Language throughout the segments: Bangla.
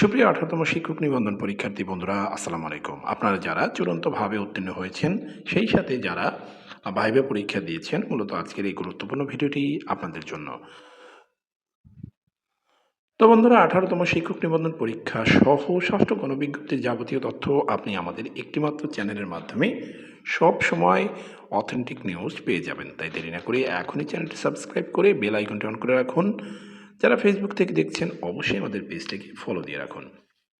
সুপ্রিয় আঠারোতম শিক্ষক নিবন্ধন পরীক্ষার্থী বন্ধুরা, আসসালামু আলাইকুম। আপনারা যারা চূড়ান্তভাবে উত্তীর্ণ হয়েছেন, সেই সাথে যারা ভাইবে পরীক্ষা দিয়েছেন, মূলত আজকের এই গুরুত্বপূর্ণ ভিডিওটি আপনাদের জন্য। তো বন্ধুরা, আঠারোতম শিক্ষক নিবন্ধন পরীক্ষা সহ ষষ্ঠ গণবিজ্ঞপ্তির যাবতীয় তথ্য আপনি আমাদের একটিমাত্র চ্যানেলের মাধ্যমে সব সময় অথেন্টিক নিউজ পেয়ে যাবেন। তাই দেরি না করে এখনই চ্যানেলটি সাবস্ক্রাইব করে বেল আইকনটি অন করে রাখুন। যারা ফেসবুক থেকে দেখছেন, অবশ্যই আমাদের পেজটাকে ফলো দিয়ে রাখুন।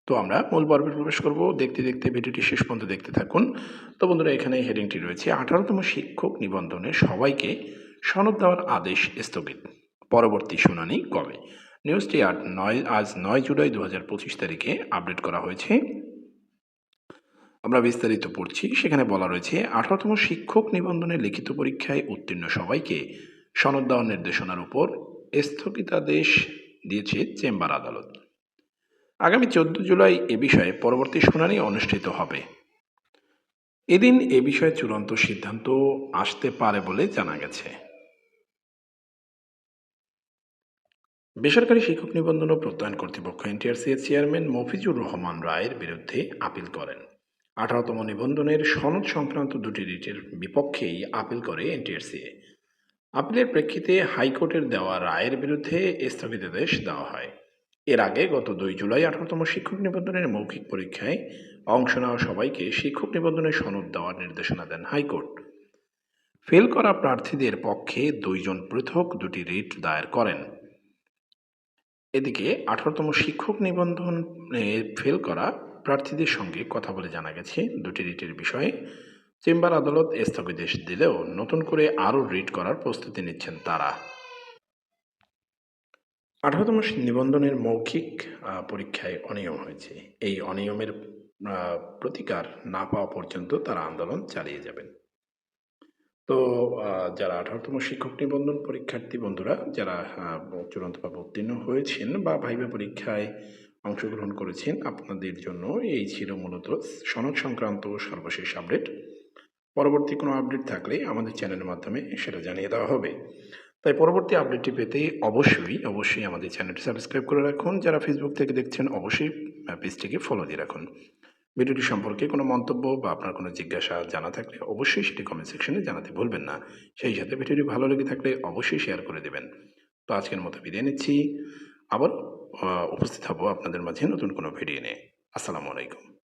তো আমরা মূল পর্বে প্রবেশ করব। দেখতে দেখতে ভিডিওটি শেষ পর্যন্ত দেখতে থাকুন। তো বন্ধুরা এখানে হেডিংটি রয়েছে, আঠারোতম শিক্ষক নিবন্ধনে সবাইকে সনদ দেওয়ার আদেশ স্থগিত। পরবর্তী শুনানি কবে? নিউজটি আট নয়, আজ নয় জুলাই দু হাজার পঁচিশ তারিখে আপডেট করা হয়েছে। আমরা বিস্তারিত পড়ছি। সেখানে বলা রয়েছে, আঠারোতম শিক্ষক নিবন্ধনে লিখিত পরীক্ষায় উত্তীর্ণ সবাইকে সনদ দেওয়ার নির্দেশনার উপর স্থগিতাদেশ দিয়েছে চেম্বার আদালত। আগামী চোদ্দ জুলাই এ বিষয়ে পরবর্তী শুনানি অনুষ্ঠিত হবে। এদিন এ বিষয়ে চূড়ান্ত সিদ্ধান্ত আসতে পারে বলে জানা গেছে। বেসরকারি শিক্ষক নিবন্ধন ও প্রত্যয়ন কর্তৃপক্ষ এর চেয়ারম্যান মফিজুর রহমান রায়ের বিরুদ্ধে আপিল করেন। আঠারোতম নিবন্ধনের সনদ সংক্রান্ত দুটি রিটের বিপক্ষেই আপিল করে এনটিআরসিএ আপিলের প্রেক্ষিতে হাইকোর্টের দেওয়া রায়ের বিরুদ্ধে স্থগিতাদেশ দেওয়া হয়। এর আগে গত দুই জুলাই আঠারোতম শিক্ষক নিবন্ধনের মৌখিক পরীক্ষায় অংশ নেওয়া সবাইকে শিক্ষক নিবন্ধনের সনদ দেওয়ার নির্দেশনা দেন হাইকোর্ট। ফেল করা প্রার্থীদের পক্ষে দুইজন পৃথক, দুটি রিট দায়ের করেন। এদিকে আঠারোতম শিক্ষক নিবন্ধন ফেল করা প্রার্থীদের সঙ্গে কথা বলে জানা গেছে, দুটি রিটের বিষয়ে চেম্বার আদালত স্থগিতাদেশ দিলেও নতুন করে আরও রিট করার প্রস্তুতি নিচ্ছেন তারা। আঠারোতম নিবন্ধনের মৌখিক পরীক্ষায় অনিয়ম হয়েছে। এই অনিয়মের প্রতিকার না পাওয়া পর্যন্ত তারা আন্দোলন চালিয়ে যাবেন। তো যারা আঠারোতম শিক্ষক নিবন্ধন পরীক্ষার্থী বন্ধুরা, যারা চূড়ান্তভাবে উত্তীর্ণ হয়েছেন বা ভাইবা পরীক্ষায় অংশগ্রহণ করেছেন, আপনাদের জন্য এই ছিল মূলত সনদ সংক্রান্ত সর্বশেষ আপডেট। পরবর্তী কোনো আপডেট থাকলে আমাদের চ্যানেলের মাধ্যমে সেটা জানিয়ে দেওয়া হবে। তাই পরবর্তী আপডেটটি পেতে অবশ্যই অবশ্যই আমাদের চ্যানেলটি সাবস্ক্রাইব করে রাখুন। যারা ফেসবুক থেকে দেখছেন, অবশ্যই পেজটিকে ফলো দিয়ে রাখুন। ভিডিওটি সম্পর্কে কোনো মন্তব্য বা আপনার কোনো জিজ্ঞাসা জানা থাকলে অবশ্যই সেটি কমেন্ট সেকশনে জানাতে ভুলবেন না। সেই সাথে ভিডিওটি ভালো লেগে থাকলে অবশ্যই শেয়ার করে দেবেন। তো আজকের মতো বিদায় নিচ্ছি। আবার উপস্থিত হব আপনাদের মাঝে নতুন কোনো ভিডিও নিয়ে। আসসালামু আলাইকুম।